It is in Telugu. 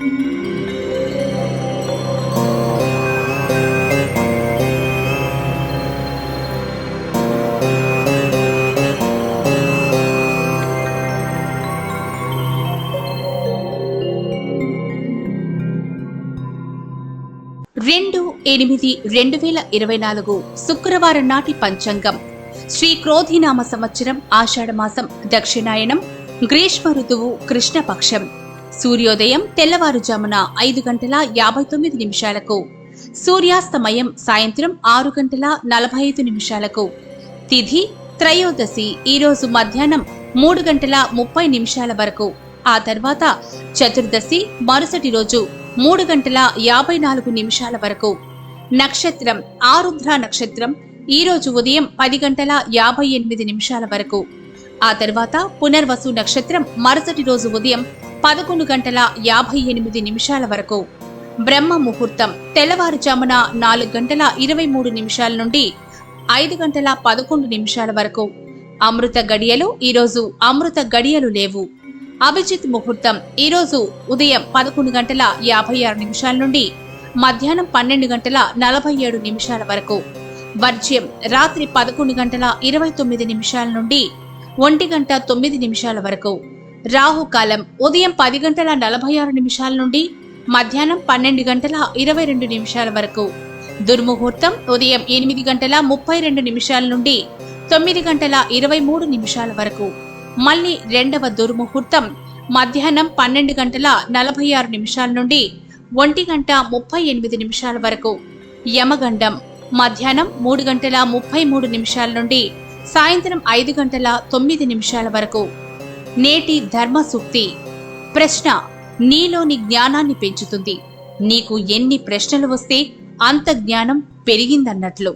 రెండు ఎనిమిది రెండు వేల ఇరవై నాలుగు శుక్రవారం నాటి పంచాంగం. శ్రీ క్రోధినామ సంవత్సరం ఆషాఢమాసం దక్షిణాయనం గ్రీష్మ ఋతువు కృష్ణపక్షం. సూర్యోదయం తెల్లవారుజామున ఐదు గంటల యాభై తొమ్మిది నిమిషాలకు. సూర్యాస్తమయం సాయంత్రం ఆరు గంటల నలభై ఐదు నిమిషాలకు. తిథి త్రయోదశి ఈరోజు మధ్యాహ్నం మూడు గంటల ముప్పై నిమిషాల వరకు. ఆ తర్వాత చతుర్దశి మరుసటి రోజు మూడు గంటల యాభై నాలుగు నిమిషాల వరకు. నక్షత్రం ఆరుద్ర నక్షత్రం ఈ రోజు ఉదయం పది గంటల యాభై ఎనిమిది నిమిషాల వరకు. ఆ తర్వాత పునర్వసు నక్షత్రం మరుసటి రోజు ఉదయం పదకొండు గంటల యాభై ఎనిమిది నిమిషాల వరకు. బ్రహ్మ ముహూర్తం తెల్లవారుజామున నాలుగు గంటల ఇరవై మూడు నిమిషాల నుండి ఐదు గంటల పదకొండు నిమిషాల వరకు. అమృత గడియలు ఈరోజు అమృత గడియలు లేవు. అభిజిత్ ముహూర్తం ఈరోజు ఉదయం పదకొండు గంటల యాభై ఆరు నిమిషాల నుండి మధ్యాహ్నం పన్నెండు గంటల నలభై ఏడు నిమిషాల వరకు. వర్జ్యం రాత్రి పదకొండు గంటల ఇరవై తొమ్మిది నిమిషాల నుండి ఒంటి గంట తొమ్మిది నిమిషాల వరకు. రాహుకాలం ఉదయం పది గంటల నలభై ఆరు నిమిషాల నుండి మధ్యాహ్నం పన్నెండు గంటల ఇరవై రెండు నిమిషాల వరకు. దుర్ముహూర్తం ఉదయం ఎనిమిది గంటల ముప్పై రెండు నిమిషాల నుండి తొమ్మిది గంటల ఇరవై మూడు నిమిషాల వరకు. మళ్ళీ రెండవ దుర్ముహూర్తం మధ్యాహ్నం పన్నెండు గంటల నలభై ఆరు నిమిషాల నుండి ఒంటి గంట ముప్పై ఎనిమిది నిమిషాల వరకు. యమగండం మధ్యాహ్నం మూడు గంటల ముప్పై మూడు నిమిషాల నుండి సాయంత్రం ఐదు గంటల తొమ్మిది నిమిషాల వరకు. నేటి ధర్మ సూక్తి ప్రశ్న నీలోని జ్ఞానాన్ని పెంచుతుంది. నీకు ఎన్ని ప్రశ్నలు వస్తే అంత జ్ఞానం పెరిగిందన్నట్లు.